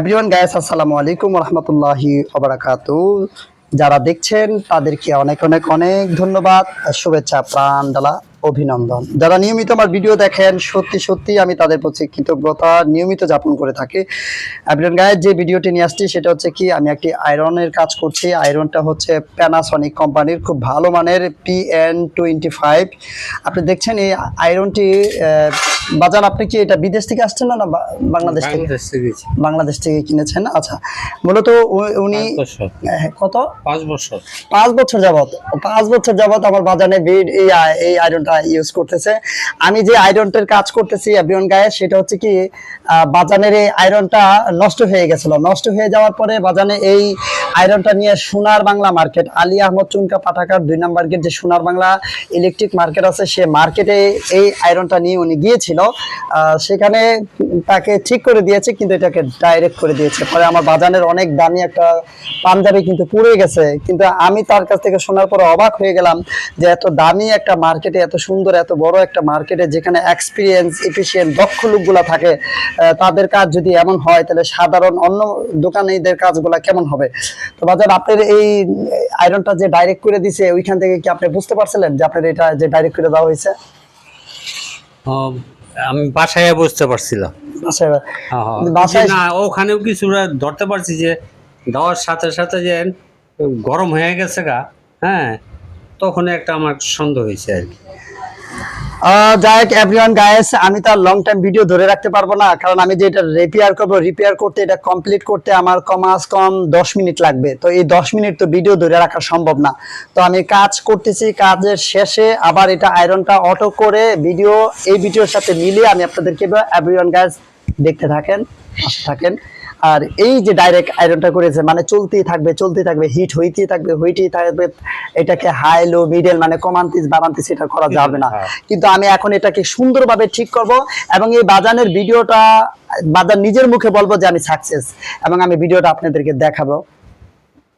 Everyone guys আসসালামু আলাইকুম রহমতুল্লাহি ওবারাকাতু যারা দেখছেন, তাদেরকে অনেক অনেক অনেক ধন্যবাদ। শুভেচ্ছা, প্রাণ ডালা অভিনন্দন। যারা নিয়মিত আমার ভিডিও দেখেন সত্যি সত্যি আমি তাদের প্রতি কৃতজ্ঞতা নিয়মিত যাপন করে থাকি। এভরিওয়ান গায়েস যে ভিডিওটি নিয়ে আসছি সেটা হচ্ছে কি আমি একটি আয়রনের কাজ করছি। আয়রনটা হচ্ছে প্যানাসনিক কোম্পানির খুব ভালো মানের পি এন টোয়েন্টি ফাইভ আপনি দেখছেন এই আয়রনটি বাজার আপনি কি এটা বিদেশ থেকে আসছেন না বাংলাদেশ থেকে? বাংলাদেশ থেকে। কিনেছেন? আচ্ছা মূলত উনি পাঁচ হ্যাঁ, কত? পাঁচ বছর। পাঁচ বছর যাবত পাঁচ বছর যাবত আমার বাজারে এই আ- এই আয়রনটা ইউজ করতেছে। আমি যে আয়রনটার কাজ করতেছি এভরিওয়ান গায়ে সেটা হচ্ছে কি বাজানের এই আয়রনটা নষ্ট হয়ে গেছিল। নষ্ট হয়ে যাওয়ার পরে বাজানে এই আয়রনটা নিয়ে সোনার বাংলা মার্কেট। আলী আহমদ চুনকা পাঠাকার দুই নাম্বার গেট যে সোনার বাংলা ইলেকট্রিক মার্কেট আছে, সে মার্কেটে এই আয়রনটা নিয়ে উনি গিয়েছিল। সেখানে তাকে ঠিক করে দিয়েছে, কিন্তু এটাকে ডাইরেক্ট করে দিয়েছে। পরে আমার বাজানের অনেক দামি একটা পাঞ্জাবি কিন্তু পুড়ে গেছে। কিন্তু আমি তার কাছ থেকে শোনার পরে অবাক হয়ে গেলাম যে এত দামি একটা মার্কেটে এত সুন্দর, এত বড় একটা মার্কেটে যেখানে এক্সপিরিয়েন্স এফিসিয়েন্ট দক্ষ লোকগুলা থাকে তাদের কাজ যদি এমন হয়, তাহলে সাধারণ অন্য দোকানিদের কাজগুলা কেমন হবে? তো বাজার আপনার এই আয়রনটা যে ডাইরেক্ট করে দিছে ওইখান থেকে কি আপনি বুঝতে পারছিলেন যে আপনার এটা যে ডাইরেক্ট করে দেওয়া হয়েছে? আমি বাসায় বুঝতে পারছিলাম। আচ্ছা হ্যাঁ, হ্যাঁ। বাসায়- না ওখানেও কিছুটা ধরতে পারছি যে দেওয়ার সাথে সাথে যে গরম হয়ে গেছে গা হ্যাঁ তখন একটা আমার সন্দেহ হয়েছে আর কি। আহ, এভরিওয়ান আমি তার লং টাইম ভিডিও ধরে রাখতে পারব না কারণ আমি যে এটা রিপেয়ার করব রিপেয়ার করতে এটা কমপ্লিট করতে আমার কমাস কম দশ মিনিট লাগবে। তো এই দশ মিনিট তো ভিডিও ধরে রাখা সম্ভব না। তো আমি কাজ করতেছি কাজের শেষে আবার এটা আয়রনটা অটো করে ভিডিও এই ভিডিওর সাথে মিলিয়ে আমি আপনাদেরকে এভরিওয়ান গায়েস দেখতে থাকেন থাকেন। আর এই যে ডাইরেক্ট আয়রনটা করেছে মানে চলতেই থাকবে চলতেই থাকবে হিট হইতেই থাকবে হইতেই থাকবে এটাকে হাই লো মিডল মানে কমান্তিস বাড়ান্তিস এটা করা যাবে না। হ্যাঁ। কিন্তু আমি এখন এটাকে সুন্দরভাবে ঠিক করব এবং এই বাজানের ভিডিওটা বাজার নিজের মুখে বলব যে আমি সাকসেস এবং আমি ভিডিওটা আপনাদেরকে দেখাবো।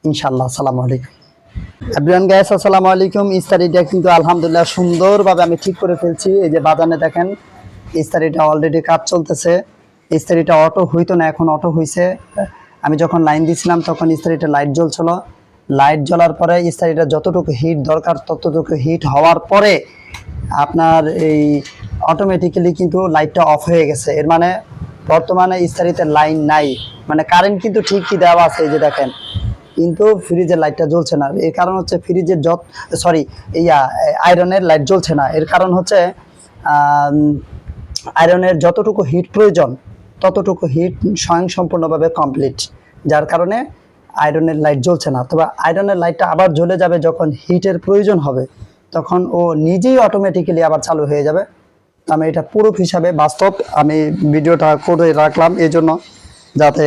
ইনশাল্লাহ আসসালামু আলাইকুম। এভরিওয়ান গ্যাস আসসালামু আলাইকুম। ইস্তারিটা কিন্তু আলহামদুলিল্লাহ সুন্দরভাবে আমি ঠিক করে ফেলছি। এই যে বাজানে দেখেন ইস্তারিটা অলরেডি কাজ চলতেছে। ইস্তারিটা অটো হইতো না, এখন অটো হইছে। আমি যখন লাইন দিছিলাম, তখন ইস্তারিটা লাইট জ্বলছিল। লাইট জ্বলার পরে ইস্তারিটা যতটুকু হিট দরকার, ততটুকু হিট হওয়ার পরে আপনার এই অটোমেটিক্যালি কিন্তু লাইটটা অফ হয়ে গেছে। এর মানে বর্তমানে ইস্তারিতে লাইন নাই। মানে কারেন্ট কিন্তু ঠিকই দেওয়া আছে, এই যে দেখেন। কিন্তু ফ্রিজের লাইটটা জ্বলছে না। এর কারণ হচ্ছে ফ্রিজের যত সরি ইয়া আয়রনের লাইট জ্বলছে না। এর কারণ হচ্ছে আয়রনের যতটুকু হিট প্রয়োজন ততটুকু হিট স্বয়ংসম্পূর্ণভাবে কমপ্লিট যার কারণে আয়রনের লাইট জ্বলছে না। তবে আয়রনের লাইটটা আবার জ্বলে যাবে যখন হিটের প্রয়োজন হবে, তখন ও নিজেই অটোমেটিক্যালি আবার চালু হয়ে যাবে। আমি এটা প্রুফ হিসাবে বাস্তব আমি ভিডিওটা করে রাখলাম এই জন্য যাতে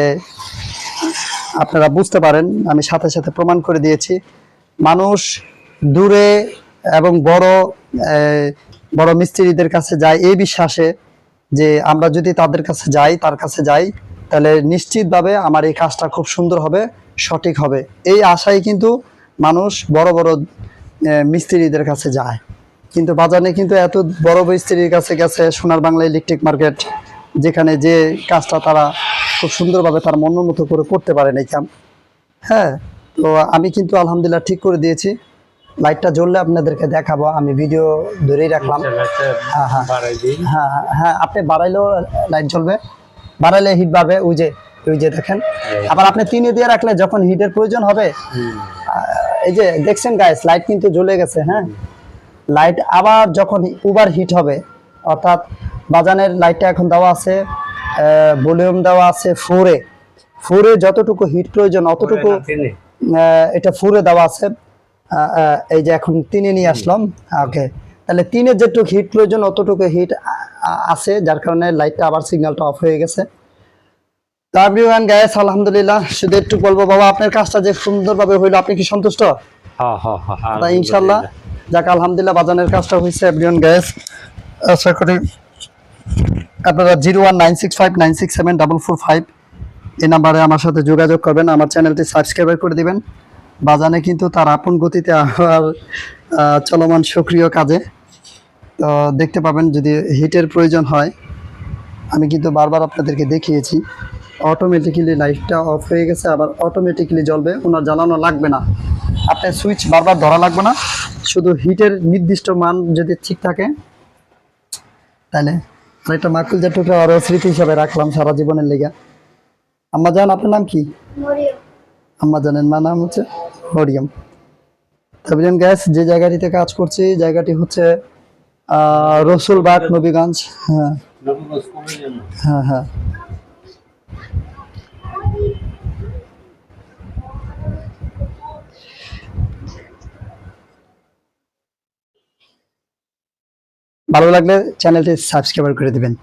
আপনারা বুঝতে পারেন, আমি সাথে সাথে প্রমাণ করে দিয়েছি। মানুষ দূরে এবং বড় বড় মিস্ত্রিদের কাছে যায় এই বিশ্বাসে যে আমরা যদি তাদের কাছে যাই, তার কাছে যাই, তাহলে নিশ্চিতভাবে আমার এই কাজটা খুব সুন্দর হবে, সঠিক হবে। এই আশায় কিন্তু মানুষ বড় বড় মিস্ত্রিদের কাছে যায়। কিন্তু বাজারে কিন্তু এত বড় মিস্ত্রির কাছে গেছে, সোনার বাংলা ইলেকট্রিক মার্কেট, যেখানে যে কাজটা তারা খুব সুন্দরভাবে তার মন মতো করে করতে পারেন এই কাম হ্যাঁ তো আমি কিন্তু আলহামদুলিল্লাহ ঠিক করে দিয়েছি। লাইটটা জ্বললে আপনাদেরকে দেখাবো আমি ভিডিও ধরেই রাখলাম। হ্যাঁ, হ্যাঁ। হ্যাঁ হ্যাঁ, হ্যাঁ আপনি বাড়াইলেও লাইট জ্বলবে। বাড়াইলে হিট পাবে ওই যে ওই যে দেখেন। আবার আপনি তিনে দিয়ে রাখলে যখন হিটের প্রয়োজন হবে এই যে দেখছেন গাইস লাইট কিন্তু জ্বলে গেছে হ্যাঁ? লাইট আবার যখন ওভার হিট হবে অর্থাৎ বাজানের লাইটটা এখন দেওয়া আছে ভলিউম দেওয়া আছে ফোরে ফোরে যতটুকু হিট প্রয়োজন অতটুকু এটা ফোরে দেওয়া আছে। এই যে এখন তিনে নিয়ে আসলাম। ওকে তাহলে তিনের যেটুকু হিট প্রয়োজন অতটুকু হিট আছে যার কারণে লাইটটা আবার সিগন্যালটা অফ হয়ে গেছে। এভরিওয়ান গ্যাস আলহামদুলিল্লাহ শুধু একটু বলব বাবা আপনার কাজটা যে সুন্দরভাবে হইল আপনি কি সন্তুষ্ট? হ্যাঁ, ইনশাল্লাহ যাক আলহামদুলিল্লাহ বাজানের কাজটা হয়েছে এভরিওয়ান গ্যাস আশা করি আপনারা zero one nine six five nine six seven double four five এই নাম্বারে আমার সাথে যোগাযোগ করবেন আমার চ্যানেলটি সাবস্ক্রাইব করে দিবেন। বাজানে কিন্তু তার আপন গতিতে আবার চলমান সক্রিয় কাজে। তো দেখতে পাবেন যদি হিটের প্রয়োজন হয়, আমি কিন্তু বারবার আপনাদেরকে দেখিয়েছি অটোমেটিক্যালি লাইটটা অফ হয়ে গেছে, আবার অটোমেটিক্যালি জ্বলবে, ওনার জ্বালানো লাগবে না। আপনার সুইচ বারবার ধরা লাগবে না, শুধু হিটের নির্দিষ্ট মান যদি ঠিক থাকে, তাহলে একটা মাকুল জাটুটা আরও স্মৃতি হিসাবে রাখলাম সারা জীবনের লেগে। আম্মা জান আপনার নাম কি? আম্মা জানেন মা নাম হচ্ছে মরিয়ম তবে গ্যাস যে জায়গাটিতে কাজ করছি, জায়গাটি হচ্ছে রসুলবাগ, নবীগঞ্জ। হ্যাঁ। হ্যাঁ হ্যাঁ। ভালো লাগলে চ্যানেলটি সাবস্ক্রাইব করে দিবেন।